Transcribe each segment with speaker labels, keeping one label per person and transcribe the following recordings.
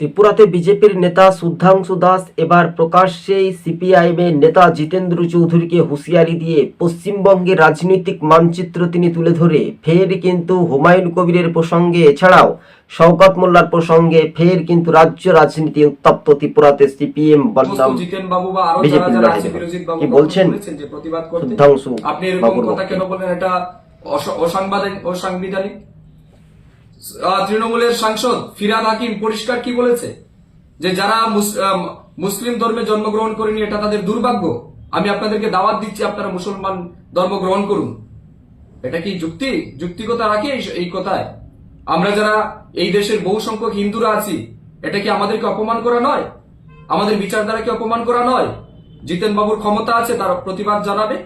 Speaker 1: ত্রিপুরাতে বিজেপির নেতা সুধাংশু দাস এবার প্রকাশ্যেই সিপিআইএমের নেতা জিতেন্দ্র চৌধুরীকে হুঁশিয়ারি দিয়ে পশ্চিমবঙ্গের রাজনৈতিক মানচিত্র তিনি তুলে ধরে। ফের কিন্তু হুমায়ুন কবিরের প্রসঙ্গে এছাড়াও শওকত মোল্লার প্রসঙ্গে ফের কিন্তু রাজ্য রাজনীতি উত্তপ্ত ত্রিপুরাতে সিপিএম বদনাম বিজেপি কি বলছেন? সুধাংশু
Speaker 2: আপনি এরকম কথা কেন বলেন এটা অসাংবিধানিক? তৃণমূলের সাংসদ ফিরাদ হাকিম পরিষ্কার কি বলেছে? যে যারা মুস- মুসলিম ধর্মে জন্মগ্রহণ করেনি, এটা তাদের দুর্ভাগ্য। আমি আপনাদেরকে দাওয়াত দিচ্ছি, আপনারা মুসলমান ধর্ম গ্রহণ করুন। এটা কি যুক্তি? যুক্তিকতা রাখে এই- এই কথায়? আমরা যারা এই দেশের বহু সংখ্যক হিন্দুরা আছি, এটা কি আমাদেরকে অপমান করা নয়? আমাদের বিচারধারাকে অপমান করা নয়? জিতেন বাবুর ক্ষমতা আছে, তার প্রতিবাদ জানাবে?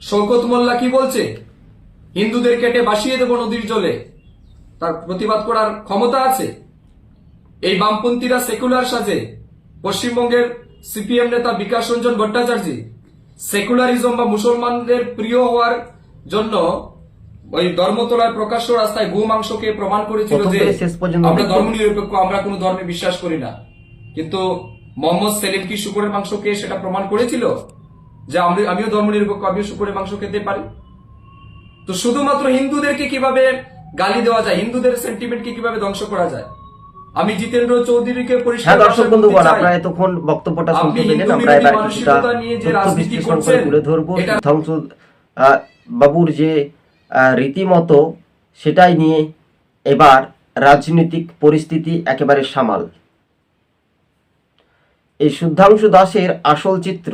Speaker 2: শৌকত মোল্লা কি বলছে? হিন্দুদের কেটে বাসিয়ে দেব নদীর জলে। তার প্রতিবাদ করার ক্ষমতা আছে। এই বামপন্থীরা সেকুলার সাজে। পশ্চিমবঙ্গের সিপিএম নেতা বিকাশ রঞ্জন ভট্টাচার্য সেকুলারিজম বা মুসলমানদের প্রিয় হওয়ার জন্য ওই ধর্মতলায় প্রকাশ্য রাস্তায় গু মাংসকে প্রমাণ করেছিল যে আমরা ধর্ম নিরপেক্ষ আমরা কোনো ধর্মে বিশ্বাস করি না। কিন্তু মোহাম্মদ সেলিম কি শুকুরের মাংস খেয়ে সেটা প্রমাণ করেছিল? যে আমি- আমিও ধর্ম নিরপেক্ষ আমিও শুকুরের মাংস খেতে পারি? তো শুধুমাত্র হিন্দুদেরকে কীভাবে গালি দেওয়া যায়? হিন্দুদের সেন্টিমেন্টকে কীভাবে ধ্বংস করা যায়? আমি জিতেন্দ্র চৌধুরীকে পরিষ্কার
Speaker 1: হ্যাঁ দর্শক বন্ধুগণ আপনারা এতক্ষণ বক্তব্যটা শুনতে পেলেন আমরা এবার কিছুটা বিশ্লেষণ করে তুলে ধরবো। আহ, বাবুর যে রীতিমতো সেটাই নিয়ে এবার রাজনৈতিক পরিস্থিতি একেবারে সামাল। এই সুধাংশু দাসের আসল চিত্র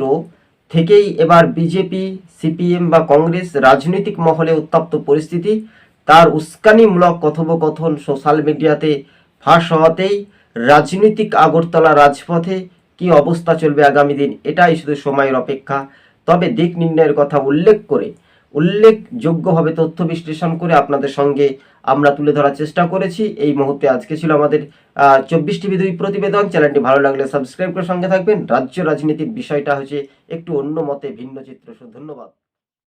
Speaker 1: থেকেই এবার বিজেপি, সিপিএম বা কংগ্রেস রাজনৈতিক মহলে উত্তপ্ত পরিস্থিতি। তার উস্কানিমূলক কথোপকথন সোশ্যাল মিডিয়াতে ফাঁস হওয়াতেই রাজনৈতিক আগরতলা রাজপথে কি অবস্থা চলবে আগামী দিন, এটাই শুধু সময়ের অপেক্ষা। তবে দিক নির্ণয়ের কথা উল্লেখ করে উল্লেখযোগ্যভাবে তথ্য বিশ্লেষণ করে আপনাদের সঙ্গে আমরা তুলে ধরার চেষ্টা করেছি। এই মুহূর্তে আজকে ছিল আমাদের চব্বিশ টিভি দুই প্রতিবেদন। চ্যানেলটি ভালো লাগলে সাবস্ক্রাইব করে সঙ্গে থাকবেন। রাজ্য রাজনীতির বিষয়টা হচ্ছে একটু অন্য মতে ভিন্ন চিত্র। ধন্যবাদ।